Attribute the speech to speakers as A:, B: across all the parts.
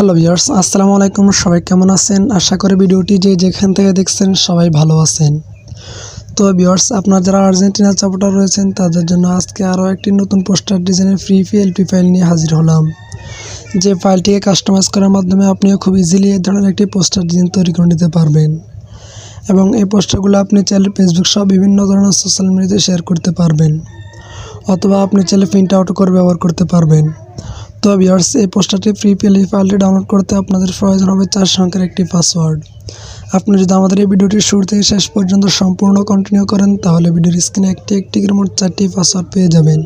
A: Hello viewers, আসসালামু আলাইকুম। সবাই কেমন আছেন? আশা করি ভিডিওটি যে যেখান থেকে দেখছেন সবাই ভালো আছেন। তো ভিউয়ার্স, আপনার যারা আর্জেন্টিনা সাপোর্টার রয়েছেন, তাদের জন্য আজকে আরও একটি নতুন পোস্টার ডিজাইনের ফ্রি পিএলপি ফাইল নিয়ে হাজির হলাম। যে ফাইলটিকে কাস্টমাইজ করার মাধ্যমে আপনিও খুব ইজিলি এই ধরনের একটি পোস্টার ডিজাইন তৈরি করে নিতে পারবেন। এবং এই পোস্টারগুলো আপনি চাইলে ফেসবুক সহ বিভিন্ন ধরনের সোশ্যাল মিডিয়াতে শেয়ার করতে পারবেন। অথবা আপনি চাইলে প্রিন্ট আউট করে ব্যবহার করতে পারবেন। তো ভিউয়ার্স, এই পোস্টারটি ফ্রি পেলে ফাইলটি ডাউনলোড করতে আপনাদের প্রয়োজন হবে চার সংখ্যার একটি পাসওয়ার্ড। আপনি যদি আমাদের এই ভিডিওটি শুরু থেকে শেষ পর্যন্ত সম্পূর্ণ কন্টিনিউ করেন, তাহলে ভিডিওর স্ক্রিনে একটি একটি করে মোট চারটি পাসওয়ার্ড পেয়ে যাবেন।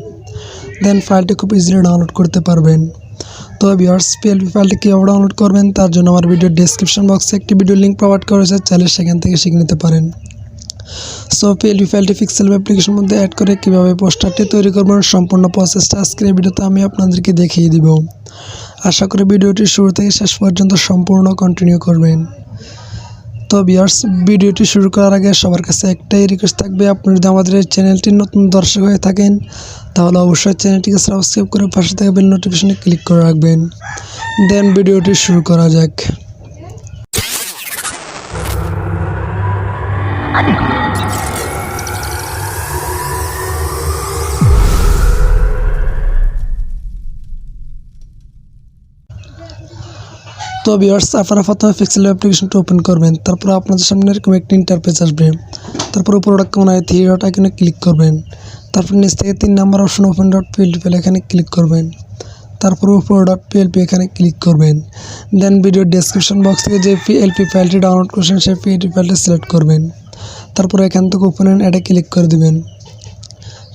A: দেন ফাইলটি খুব ইজিলি ডাউনলোড করতে পারবেন। তো ভিউয়ার্স পিএলপি ফাইলটি কীভাবে ডাউনলোড করবেন, তার জন্য আমার ভিডিওর ডিসক্রিপশন বক্সে একটি ভিডিও লিঙ্ক প্রোভাইড করেছে চাইলে সেখান থেকে শিখে নিতে পারেন। সো পিএলপি ফাইলটি পিক্সেল অ্যাপ্লিকেশনের মধ্যে অ্যাড করে কীভাবে পোস্টারটি তৈরি করবেন সম্পূর্ণ প্রসেসটা আজকের এই ভিডিওতে আমি আপনাদেরকে দেখিয়ে দিব। আশা করি ভিডিওটি শুরু থেকে শেষ পর্যন্ত সম্পূর্ণ কন্টিনিউ করবেন। তো বিয়ার্স ভিডিওটি শুরু করার আগে সবার কাছে একটাই রিকোয়েস্ট থাকবে, আপনি যদি আমাদের এই চ্যানেলটির নতুন দর্শক হয়ে থাকেন, তাহলে অবশ্যই চ্যানেলটিকে সাবস্ক্রাইব করে পাশে থাকা বেল নোটিফিকেশনে ক্লিক করে রাখবেন। দেন ভিডিওটি শুরু করা যাক। তো ভিউয়ার্স আপনারা প্রথমে পিক্সেল অ্যাপ্লিকেশনটা ওপেন করবেন, তারপর আপনাদের সামনে এরকম একটি ইন্টারপেজ আসবে। তারপর উপর ডট কোনায় থ্রি ডট ক্লিক করবেন। তারপর নিচ থেকে তিন number option open dot PLP এখানে ক্লিক করবেন। তারপর উপর ডট পিএলপি এখানে ক্লিক করবেন। দেন ভিডিও ডেসক্রিপশন বক্স থেকে যে পিএলপি ফাইলটি ডাউনলোড করছেন, সেই পিএলপি ফাইলটি সিলেক্ট করবেন। তারপর এখান থেকে ওপেন অ্যাডে ক্লিক করে দেবেন।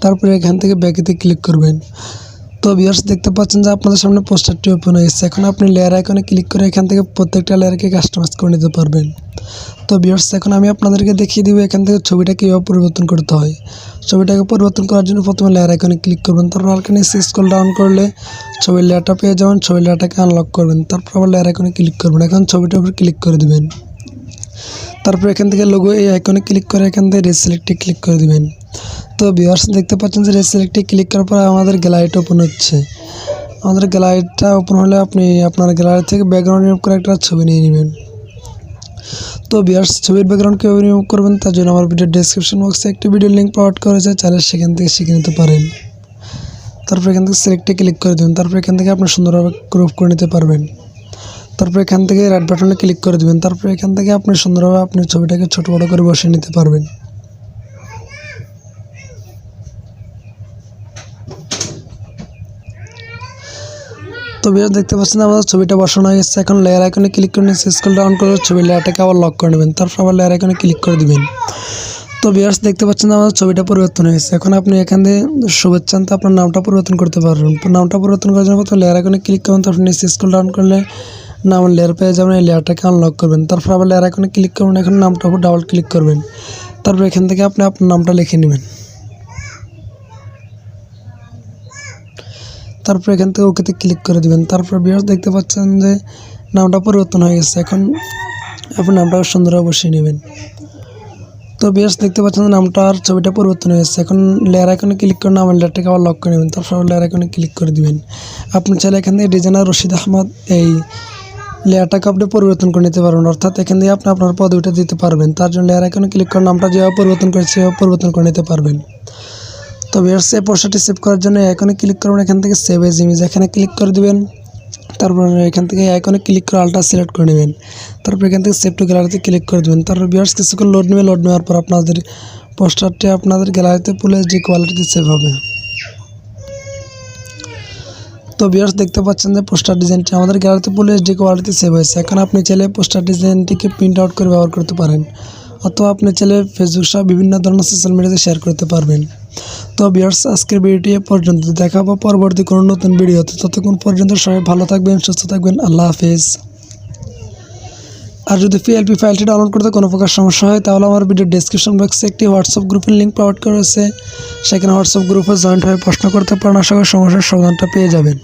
A: তারপরে এখান থেকে ব্যাকেতে ক্লিক করবেন। তো ভিউয়ার্স দেখতে পাচ্ছেন যে আপনাদের সামনে পোস্টারটি ওপেন হয়েছে এখন আপনি লেয়ার আইকনে ক্লিক করে এখান থেকে প্রত্যেকটা লেয়ারকে কাস্টমাইজ করে নিতে পারবেন। তো ভিউয়ার্স এখন আমি আপনাদেরকে দেখিয়ে দিব এখান থেকে ছবিটা কীভাবে পরিবর্তন করতে হয়। ছবিটাকে পরিবর্তন করার জন্য প্রথমে লেয়ার আইকনে ক্লিক করবেন। তারপর আরেকখানে স্ক্রল ডাউন করলে ছবির লেয়ারটা পেয়ে যাবেন। ছবির লেয়ারটাকে আনলক করবেন। তারপর আবার লেয়ার আইকনে ক্লিক করবেন। এখন ছবিটার উপর ক্লিক করে দিবেন। তারপর এখান থেকে লোগো এই আইকনে ক্লিক করে এখান থেকে রেসিলেক্টে ক্লিক করে দিবেন। তো ভিউয়ার্স দেখতে পাচ্ছেন যে রেসিলেক্টে ক্লিক করার পর আমাদের গ্যালারিটা ওপেন হচ্ছে। আমাদের গ্যালারিটা ওপেন হলে আপনি আপনার গ্যালারি থেকে ব্যাকগ্রাউন্ড রিমুভ করে একটা ছবি নিয়ে নেবেন। তো ভিউয়ার্স ছবির ব্যাকগ্রাউন্ড কীভাবে রিমুভ করবেন তার জন্য আমার ভিডিও ডেসক্রিপশন বক্সে একটি ভিডিও লিঙ্ক প্রোভাইড করেছে চাইলে সেখান থেকে শিখে নিতে পারেন। তারপর এখান থেকে সিলেক্টে ক্লিক করে দেবেন তারপর এখান থেকে আপনি সুন্দরভাবে গ্রুপ করে নিতে পারবেন। তারপর এখান থেকে রাইট বাটনে ক্লিক করে দেবেন। তারপর এখান থেকে আপনি সুন্দরভাবে আপনি ছবিটাকে ছোট বড় করে বসিয়ে নিতে পারবেন। তো ভিডিও দেখতে পাচ্ছেন আমাদের ছবিটা বসানো হয়ে গেছে। এখন লেয়ার আইকনে ক্লিক করে নিয়ে স্ক্রল ডাউন করে ছবির লেয়ারটাকে আবার লক করে নেবেন। তারপর আবার লেয়ার আইকনে ক্লিক করে দিবেন। তো ভিউয়ার্স, দেখতে পাচ্ছেন আমাদের ছবিটা পরিবর্তন হয়েছে এখন আপনি এখান থেকে শুভেচ্ছান তো আপনার নামটা পরিবর্তন করতে পারবেন। নামটা পরিবর্তন করার জন্য প্রথমে লেয়ার আইকনে ক্লিক করবেন তারপর নিচে স্ক্রল ডাউন করলে নাম লেয়ার পেয়ে যাবেন, এই লেয়ারটাকে আনলক করবেন। তারপর আবার লেয়ার আইকনে ক্লিক করবেন এখন নামটার উপর ডাবল ক্লিক করবেন। তারপর এখান থেকে আপনি আপনার নামটা লিখে নেবেন। তারপর এখান থেকে ওকেতে ক্লিক করে দিবেন। তারপর ভিউয়ার্স দেখতে পাচ্ছেন যে নামটা পরিবর্তন হয়ে গেছে। এখন আপনি নামটা সুন্দরভাবে বসিয়ে নেবেন। তো বেশ দেখতে পাচ্ছেন যে নামটার ছবিটা পরিবর্তন হয়েছে এখন লেয়ার আইকনে ক্লিক করে নামের লেয়ারটাকে আবার লক করে নেবেন। তারপর লেয়ার আইকনে ক্লিক করে দিবেন। আপনি চাইলে এখান থেকে ডিজাইনার রশিদ আহমদ, এই লেয়ারটাকে আপনি পরিবর্তন করে নিতে পারবেন। অর্থাৎ এখান থেকে আপনি আপনার পদবিটা দিতে পারবেন। তার জন্য লেয়ার আইকনে ক্লিক করে নামটা যেভাবে পরিবর্তন করেছে, সেভাবে পরিবর্তন করে নিতে পারবেন। তো ভিউয়ার্স এই পোস্টারটি সেভ করার জন্য আইকনে ক্লিক করবেন। এখান থেকে সেভ এজ ইমেজ এখানে ক্লিক করে দিবেন। তারপর এখান থেকে আইকনে ক্লিক করে আলটা সিলেক্ট করে নেবেন। তারপর এখান থেকে সেভ টু গ্যালারিতে ক্লিক করে দেবেন। তারপর ভিউয়ার্স কিছুক্ষণ লোড নেবে। লোড নেওয়ার পর আপনাদের পোস্টারটি আপনাদের গ্যালারিতে ফুল এইচডি কোয়ালিটিতে সেভ হবে। তো বিয়ার্স দেখতে পাচ্ছেন যে পোস্টার ডিজাইনটি আমাদের গ্যালারিতে ফুল এইচডি কোয়ালিটি সেভ হয়েছে। এখন আপনি চাইলে পোস্টার ডিজাইনটিকে প্রিন্ট আউট করে ব্যবহার করতে পারেন, অথবা আপনি চাইলে ফেসবুক সহ বিভিন্ন ধরনের সোশ্যাল মিডিয়াতে শেয়ার করতে পারবেন। তো বিয়ার্স আজকের ভিডিওটি এ পর্যন্ত দেখাবো। পরবর্তী কোনো নতুন ভিডিওতে ততক্ষণ পর্যন্ত সবাই ভালো থাকবেন, সুস্থ থাকবেন। আল্লাহ হাফেজ। আর যদি পিএলপি ফাইলটি ডাউনলোড করতে কোনো প্রকার সমস্যা হয়, তাহলে আমার ভিডিও ডিসক্রিপশন বক্সে একটি হোয়াটসঅ্যাপ গ্রুপের লিঙ্ক প্রোভাইড করেছে সেখানে হোয়াটসঅ্যাপ গ্রুপে জয়েন্ট হয়ে প্রশ্ন করতে পারেন। আশা করি সমস্যার সমাধানটা পেয়ে যাবেন।